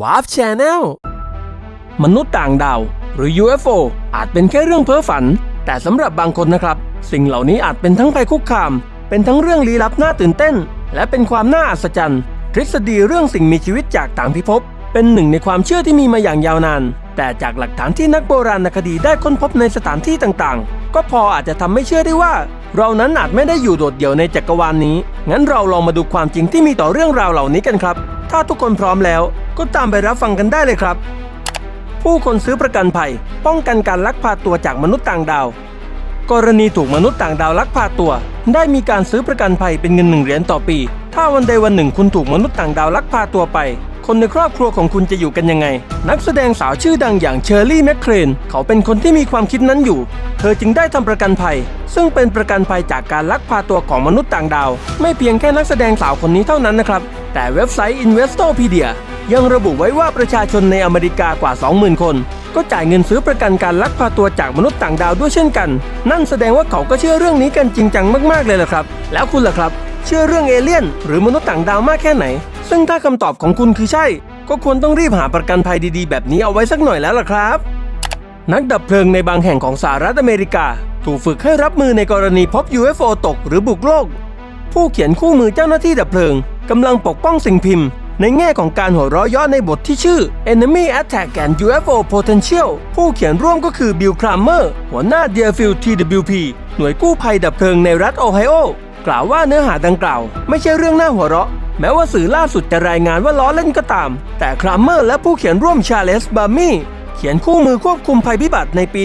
วาร์ c แชนแนลมนุษย์ต่างดาว หรือ UFO อาจเป็นแค่เรื่องเพ้อฝัน แต่สำหรับบางคนนะครับ สิ่งเหล่านี้อาจเป็นทั้งภัยคุกคาม เป็นทั้งเรื่องลี้ลับน่าตื่นเต้น และเป็นความน่าอัศจรรย์ ทฤษฎีเรื่องสิ่งมีชีวิตจากต่างพิภพ เป็นหนึ่งในความเชื่อที่มีมาอย่างยาวนาน แต่จากหลักฐานที่นักโบราณคดีได้ค้นพบในสถานที่ต่างๆ ก็พออาจจะทำให้เชื่อได้ว่า เรานั้นอาจไม่ได้อยู่โดดเดี่ยวในจักรวาลนี้ งั้นเราลองมาดูความจริงที่มีต่อเรื่องราวเหล่านี้กันครับ ถ้าทุกคนพร้อมแล้วก็ตามไปรับฟังกันได้เลยครับ ผู้คนซื้อประกันภัย ป้องกันการลักพาตัวจากมนุษย์ต่างดาว กรณีถูกมนุษย์ต่างดาวลักพาตัว ได้มีการซื้อประกันภัยเป็นเงินหนึ่งเหรียญต่อปี ถ้าวันใดวันหนึ่งคุณถูกมนุษย์ต่างดาวลักพาตัวไป คนในครอบครัวของคุณจะอยู่กันยังไง นักแสดงสาวชื่อดังอย่างเชอร์รี่แมคเครนเขาเป็นคนที่มีความคิดนั้นอยู่ เธอจึงได้ทำประกันภัย ซึ่งเป็นประกันภัยจากการลักพาตัวของมนุษย์ต่างดาว ไม่เพียงแค่นักแสดงสาวคนนี้เท่านั้นนะครับ แต่เว็บไซต์ Investopedia ยังระบุไว้ว่าประชาชนในอเมริกากว่า 20,000 คน ก็จ่ายเงินซื้อประกันการลักพาตัวจากมนุษย์ต่างดาวด้วยเช่นกัน นั่นแสดงว่าเขาก็เชื่อเรื่องนี้กันจริงจังมากๆเลยล่ะครับ แล้วคุณล่ะครับ เชื่อเรื่องเอเลี่ยน หรือมนุษย์ต่างดาวมากแค่ไหน ซึ่งถ้าคำตอบของคุณคือใช่ ก็ควรต้องรีบหาประกันภัยดีๆ แบบนี้เอาไว้สักหน่อยแล้วล่ะครับ นักดับเพลิงในบางแห่งของสหรัฐอเมริกา ถูกฝึกให้รับมือในกรณีพบ UFO ตกหรือบุกโลก ผู้เขียนคู่มือเจ้าหน้าที่ดับเพลิงกำลังปกป้องสิ่งพิมพ์ ในแง่ของการหัวเราะย่อในบทที่ชื่อ Enemy Attack and UFO Potential ผู้เขียนร่วมก็คือบิลครามเมอร์หัวหน้า Deerfield TWP หน่วยกู้ภัยดับเพลิงในรัฐโอไฮโอกล่าวว่าเนื้อหาดังกล่าว ไม่ใช่เรื่องน่าหัวเราะ แม้ว่าสื่อล่าสุดจะรายงานว่าล้อเล่นก็ตาม แต่ครามเมอร์และผู้เขียนร่วมชาเลสบาร์มี่เขียนคู่มือควบคุมภัยพิบัติในปี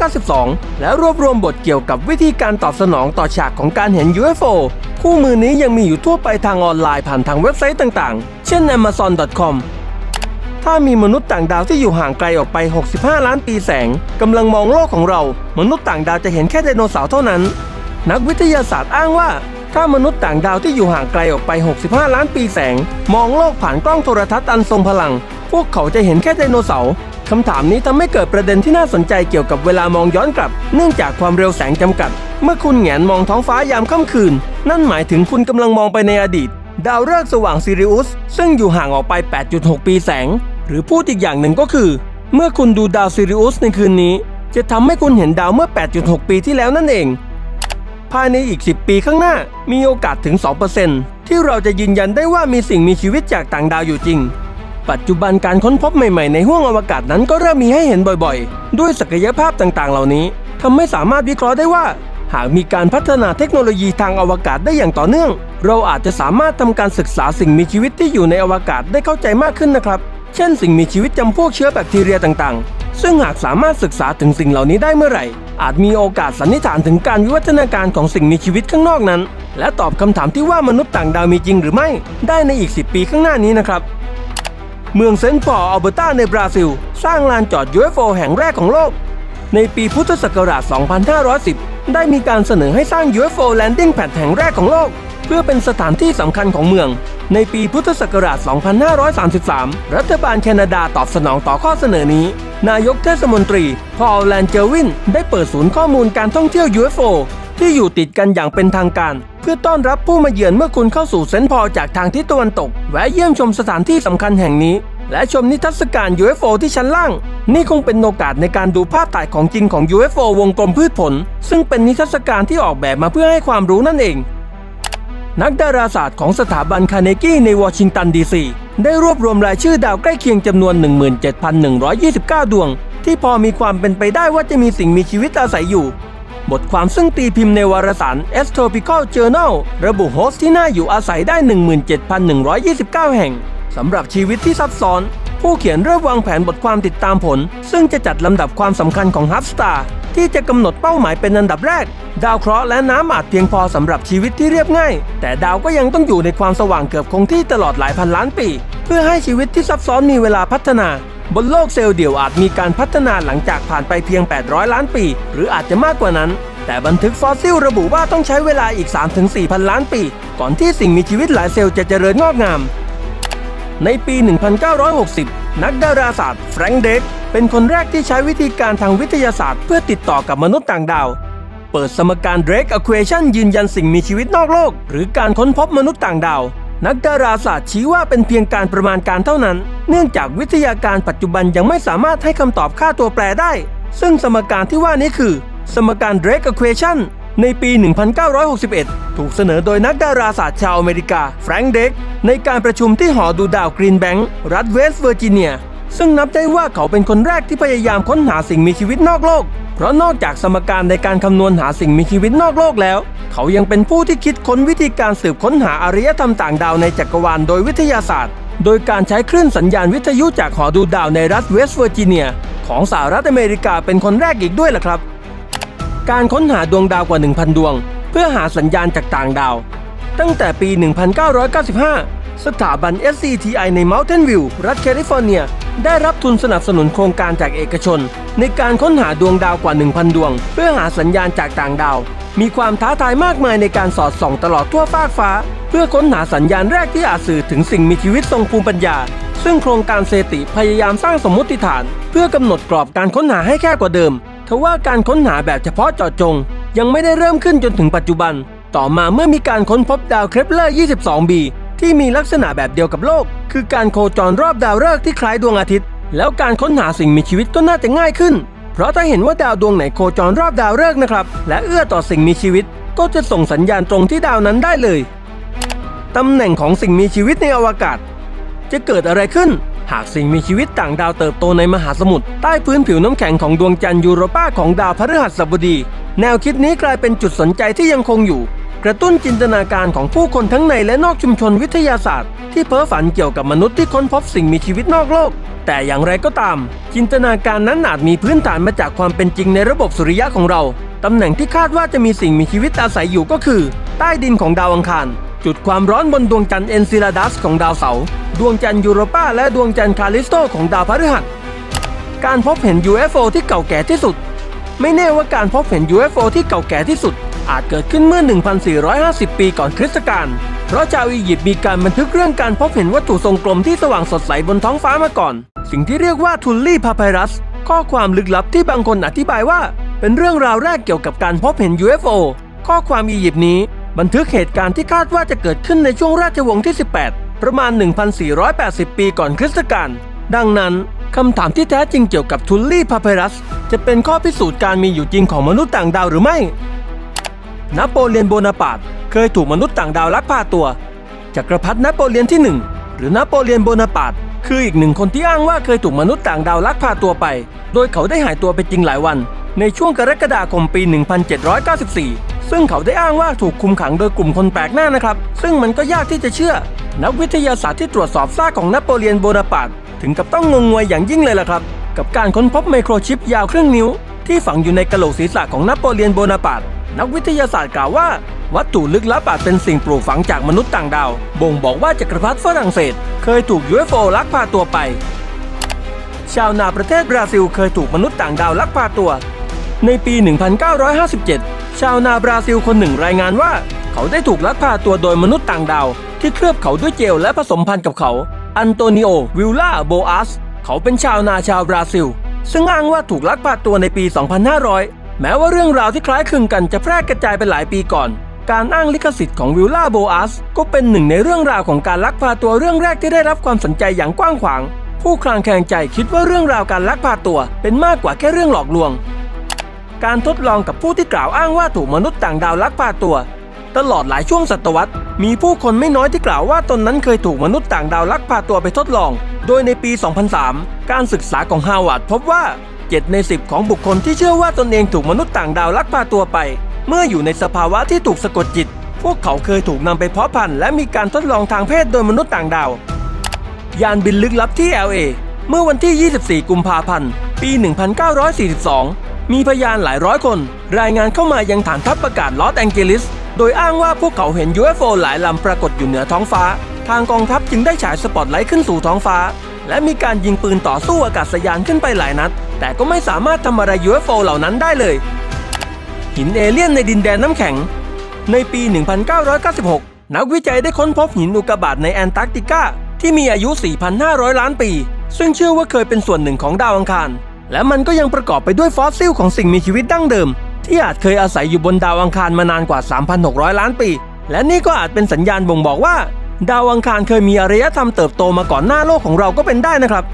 1992 และรวบรวมบทเกี่ยวกับวิธีการตอบสนองต่อฉากของการเห็น UFO คู่มือนี้ยังมีอยู่ทั่วไปทางออนไลน์ผ่านทางเว็บไซต์ต่างๆ เช่น amazon.com ถ้ามีมนุษย์ต่างดาวที่อยู่ห่างไกลออกไป 65 ล้านปีแสง กำลังมองโลกของเรา มนุษย์ต่างดาวจะเห็นแค่ไดโนเสาร์เท่านั้น นักวิทยาศาสตร์อ้างว่า ถ้ามนุษย์ต่างดาวที่อยู่ห่างไกลออกไป 65 ล้านปีแสง มองโลกผ่านกล้องโทรทัศน์อันทรงพลัง พวกเขาจะเห็นแค่ไดโนเสาร์คำถามนี้ทำให้เกิดประเด็นที่น่าสนใจเกี่ยวกับเวลามองย้อนกลับ เนื่องจากความเร็วแสงจำกัด เมื่อคุณแงนมองท้องฟ้ายามค่ำคืน นั่นหมายถึงคุณกำลังมองไปในอดีต ดาวฤกษ์สว่างซิริอุสซึ่งอยู่ห่างออกไป 8.6 ปีแสง หรือพูดอีกอย่างหนึ่งก็คือ เมื่อคุณดูดาวซิริอุสในคืนนี้ จะทำให้คุณเห็นดาวเมื่อ 8.6 ปีที่แล้วนั่นเอง ภายในอีก 10 ปีข้างหน้า มีโอกาสถึง 2%ที่เราจะยืนยันได้ว่ามีสิ่งมีชีวิตจากต่างดาวอยู่จริง ปัจจุบันการค้นพบใหม่ๆในห้วงอวกาศนั้นก็เริ่มมีให้เห็นบ่อยๆ ด้วยศักยภาพต่างๆ เหล่านี้ทำให้สามารถวิเคราะห์ได้ว่า หากมีการพัฒนาเทคโนโลยีทางอวกาศได้อย่างต่อเนื่อง เราอาจจะสามารถทำการศึกษาสิ่งมีชีวิตที่อยู่ในอวกาศได้เข้าใจมากขึ้นนะครับ เช่น สิ่งมีชีวิตจำพวกเชื้อแบคทีเรียต่างๆ ซึ่งหากสามารถศึกษาถึงสิ่งเหล่านี้ได้เมื่อไหร่ อาจมีโอกาสสันนิษฐานถึงการวิวัฒนาการของสิ่งมีชีวิตข้างนอกนั้น และตอบคำถามที่ว่ามนุษย์ต่างดาวมีจริงหรือไม่ได้ในอีก 10 ปีข้างหน้านี้นะครับ เมืองเซนต์ปอร์อัลเบอร์ตาในบราซิล สร้างลานจอด UFO แห่งแรกของโลก ในปีพุทธศักราช 2510 ได้มีการเสนอให้สร้าง UFO Landing Pad แห่งแรกของโลก เพื่อเป็นสถานที่สำคัญของเมืองในปีพุทธศักราช 2533 รัฐบาลแคนาดาตอบสนองต่อข้อเสนอนี้ นายกเทศมนตรี พอลแลนเจอร์วิน ได้เปิดศูนย์ข้อมูลการท่องเที่ยว UFO ที่อยู่ติดกันอย่างเป็นทางการ เพื่อต้อนรับผู้มาเยือนเมื่อคุณเข้าสู่เซนต์พอจากทางทิศตะวันตก แวะเยี่ยมชมสถานที่สำคัญแห่งนี้ และชมนิทรรศการ UFO ที่ชั้นล่าง นี่คงเป็นโอกาสในการดูภาพถ่ายของจริงของ UFO วงกลมพืชผล ซึ่งเป็นนิทรรศการที่ออกแบบมาเพื่อให้ความรู้นั่นเอง นักดาราศาสตร์ของสถาบันคาเนกี้ในวอชิงตันดีซีได้รวบรวมรายชื่อดาวใกล้เคียงจำนวน 17,129 ดวง ที่พอมีความเป็นไปได้ว่าจะมีสิ่งมีชีวิตอาศัยอยู่ บทความซึ่งตีพิมพ์ในวารสาร Astropical Journal ระบุโฮสต์ที่น่าอยู่อาศัยได้ 17,129 แห่งสำหรับชีวิตที่ซับซ้อน ผู้เขียนเริ่มวางแผนบทความติดตามผล ซึ่งจะจัดลำดับความสำคัญของฮับสตาร์ที่จะกำหนดเป้าหมายเป็นอันดับแรก ดาวเคราะห์และน้ำอาจเพียงพอสำหรับชีวิตที่เรียบง่าย แต่ดาวก็ยังต้องอยู่ในความสว่างเกือบคงที่ตลอดหลายพันล้านปี เพื่อให้ชีวิตที่ซับซ้อนมีเวลาพัฒนา บนโลกเซลล์เดี่ยวอาจมีการพัฒนาหลังจากผ่านไปเพียง 800 ล้านปี หรืออาจจะมากกว่านั้น แต่บันทึกฟอสซิลระบุว่าต้องใช้เวลาอีก 3-4พันล้านปี ก่อนที่สิ่งมีชีวิตหลายเซลล์จะเจริญงอกงาม ในปี 1960 นักดาราศาสตร์แฟรงค์เด็กเป็นคนแรกที่ใช้วิธีการทางวิทยาศาสตร์เพื่อติดต่อกับมนุษย์ต่างดาว เปิดสมการ Drake Equation ยืนยันสิ่งมีชีวิตนอกโลก หรือการค้นพบมนุษย์ต่างดาว นักดาราศาสตร์ชี้ว่าเป็นเพียงการประมาณการเท่านั้น เนื่องจากวิทยาการปัจจุบันยังไม่สามารถให้คำตอบค่าตัวแปรได้ ซึ่งสมการที่ว่านี้คือ สมการ Drake Equation ในปี 1961 ถูกเสนอโดยนักดาราศาสตร์ชาวอเมริกา แฟรงค์เด็ก ในการประชุมที่หอดูดาวกรีนแบงก์รัฐเวสต์เวอร์จิเนีย ซึ่งนับได้ว่าเขาเป็นคนแรกที่พยายามค้นหาสิ่งมีชีวิตนอกโลก เพราะนอกจากสมการในการคำนวณหาสิ่งมีชีวิตนอกโลกแล้ว เขายังเป็นผู้ที่คิดค้นวิธีการสืบค้นหาอารยธรรมต่างดาวในจักรวาลโดยวิทยาศาสตร์ โดยการใช้คลื่นสัญญาณวิทยุจากหอดูดาวในรัฐเวสต์เวอร์จิเนีย ของสหรัฐอเมริกาเป็นคนแรกอีกด้วยล่ะครับ การค้นหาดวงดาวกว่า 1,000 ดวง เพื่อหาสัญญาณจากต่างดาว ตั้งแต่ปี 1995 สถาบัน SCTI ใน Mountain View รัฐแคลิฟอร์เนีย ได้รับทุนสนับสนุนโครงการจากเอกชน ในการค้นหาดวงดาวกว่า 1,000 ดวง เพื่อหาสัญญาณจากต่างดาว มีความท้าทายมากมายในการสอดส่องตลอดทั่วฟากฟ้า เพื่อค้นหาสัญญาณแรกที่อาจสื่อถึงสิ่งมีชีวิตทรงภูมิปัญญา ซึ่งโครงการเซติพยายามสร้างสมมติฐาน เพื่อกำหนดกรอบการค้นหาให้แค่กว่าเดิม ทว่าการค้นหาแบบเฉพาะเจาะจง ยังไม่ได้เริ่มขึ้นจนถึงปัจจุบัน ต่อมาเมื่อมีการค้นพบดาวเครปเลอร์ 22b ที่มีลักษณะแบบเดียวกับโลก คือการโคจรรอบดาวฤกษ์ที่คล้ายดวงอาทิตย์ แล้วการค้นหาสิ่งมีชีวิตก็น่าจะง่ายขึ้น เพราะถ้าเห็นว่าดาวดวงไหนโคจรรอบดาวฤกษ์นะครับ และเอื้อต่อสิ่งมีชีวิต ก็จะส่งสัญญาณตรงที่ดาวนั้นได้เลย ตำแหน่งของสิ่งมีชีวิตในอวกาศ จะเกิดอะไรขึ้น หากสิ่งมีชีวิตต่างดาวเติบโตในมหาสมุทรใต้พื้นผิวน้ำแข็งของดวงจันทร์ยูโรปาของดาวพฤหัสบดี แนวคิดนี้กลายเป็นจุดสนใจที่ยังคงอยู่ กระตุ้นจินตนาการของผู้คนทั้งในและนอกชุมชนวิทยาศาสตร์ ที่เพ้อฝันเกี่ยวกับมนุษย์ที่ค้นพบสิ่งมีชีวิตนอกโลก แต่อย่างไรก็ตาม จินตนาการนั้นอาจมีพื้นฐานมาจากความเป็นจริงในระบบสุริยะของเราตำแหน่งที่คาดว่าจะมีสิ่งมีชีวิตอาศัยอยู่ก็คือ ใต้ดินของดาวอังคาร จุดความร้อนบนดวงจันทร์เอนซิลาดัสของดาวเสาร์ดวงจันทร์ยูโรปาและดวงจันทร์คาลิสโตของดาวพฤหัส การพบเห็น UFO ที่เก่าแก่ที่สุด ไม่แน่ว่าการพบเห็น UFO ที่เก่าแก่ที่สุด อาจเกิดขึ้นเมื่อ 1,450 ปีก่อนคริสตกาลเพราะชาวอียิปต์มีการบันทึกเรื่องการพบเห็นวัตถุทรงกลมที่สว่างสดใสบนท้องฟ้ามาก่อน สิ่งที่เรียกว่าทุลลี่พาไพรัส ข้อความลึกลับที่บางคนอธิบายว่า เป็นเรื่องราวแรกเกี่ยวกับการพบเห็น UFO ข้อความอียิปต์นี้ บันทึกเหตุการณ์ที่คาดว่าจะเกิดขึ้นในช่วงราชวงศ์ที่ 18 ประมาณ 1,480 ปีก่อนคริสตกาลดังนั้นคำถามที่แท้จริงเกี่ยวกับทุลลี่พาไพรัส จะเป็นข้อพิสูจน์การมีอยู่จริงของมนุษย์ต่างดาวหรือไม่ นโปเลียนโบนาปาร์ตเคยถูกมนุษย์ต่างดาวลักพาตัวจักรพรรดินโปเลียนที่ 1 หรือนโปเลียนโบนาปาร์ตคืออีกหนึ่งคนที่อ้างว่าเคยถูกมนุษย์ต่างดาวลักพาตัวไป โดยเขาได้หายตัวไปจริงหลายวัน ในช่วงกรกฎาคมปี 1794 ซึ่งเขาได้อ้างว่าถูกคุมขังโดยกลุ่มคนแปลกหน้านะครับ ซึ่งมันก็ยากที่จะเชื่อ นักวิทยาศาสตร์ที่ตรวจสอบซากของนโปเลียนโบนาปาร์ตถึงกับต้องงงงวยอย่างยิ่งเลยล่ะครับ กับการค้นพบไมโครชิปยาวครึ่งนิ้ว ที่ฝังอยู่ในกระโหลกศีรษะของนโปเลียนโบนาปาร์ตนักวิทยาศาสตร์กล่าวว่า วัตถุลึกลับอาจเป็นสิ่งปลูกฝังจากมนุษย์ต่างดาว บ่งบอกว่าจักรพรรดิฝรั่งเศส เคยถูก UFO ลักพาตัวไป ชาวนาประเทศบราซิลเคยถูกมนุษย์ต่างดาวลักพาตัว ในปี 1957 ชาวนาบราซิลคนหนึ่งรายงานว่า เขาได้ถูกลักพาตัวโดยมนุษย์ต่างดาว ที่เคลือบเขาด้วยเจลและผสมพันธุ์กับเขา อันโตนิโอ วิลล่า โบอาส เขาเป็นชาวนาชาวบราซิล ซึ่งอ้างว่าถูกลักพาตัวในปี 2500 แม้ว่าเรื่องราวที่คล้ายคลึงกันจะแพร่กระจายไปหลายปีก่อน การอ้างลิขสิทธิ์ของวิลล่า โบอาส ก็เป็นหนึ่งในเรื่องราวของการลักพาตัวเรื่องแรกที่ได้รับความสนใจอย่างกว้างขวาง ผู้คลางแคลงใจคิดว่าเรื่องราวการลักพาตัวเป็นมากกว่าแค่เรื่องหลอกลวง การทดลองกับผู้ที่กล่าวอ้างว่าถูกมนุษย์ต่างดาวลักพาตัว ตลอดหลายช่วงศตวรรษ มีผู้คนไม่น้อยที่กล่าวว่าตนนั้นเคยถูกมนุษย์ต่างดาวลักพาตัวไปทดลอง โดยในปี 2003 การศึกษาของฮาวาดพบว่า 7 ใน 10 ของบุคคลที่เชื่อว่าตนเองถูกมนุษย์ต่างดาวลักพาตัวไป เมื่ออยู่ในสภาวะที่ถูกสะกดจิต พวกเขาเคยถูกนำไปเพาะพันธุ์และมีการทดลองทางเพศโดยมนุษย์ต่างดาว ยานบินลึกลับที่ LA เมื่อวันที่ 24 กุมภาพันธ์ ปี 1942 มีพยานหลายร้อยคน รายงานเข้ามายังฐานทัพอากาศลอสแองเจลิส โดยอ้างว่าพวกเขาเห็น UFO หลายลำปรากฏอยู่เหนือท้องฟ้า ทางกองทัพจึงได้ฉายสปอตไลท์ขึ้นสู่ท้องฟ้า และมีการยิงปืนต่อสู้อากาศยานขึ้นไปหลายนัด แต่ก็ไม่สามารถทำอะไร UFO เหล่านั้นได้เลย หินเอเลี่ยนในดินแดนน้ำแข็ง ในปี 1996 นักวิจัยได้ค้นพบหินอุกกาบาตในแอนตาร์กติกาที่มีอายุ 4,500 ล้านปี ซึ่งเชื่อว่าเคยเป็นส่วนหนึ่งของดาวอังคาร และมันก็ยังประกอบไปด้วยฟอสซิลของสิ่งมีชีวิตดั้งเดิม ที่อาจเคยอาศัยอยู่บนดาวอังคารมานานกว่า 3,600 ล้านปี และนี่ก็อาจเป็นสัญญาณบ่งบอกว่า ดาวอังคารเคยมีอารยธรรมเติบโตมาก่อนหน้าโลกของเราก็เป็นได้นะครับ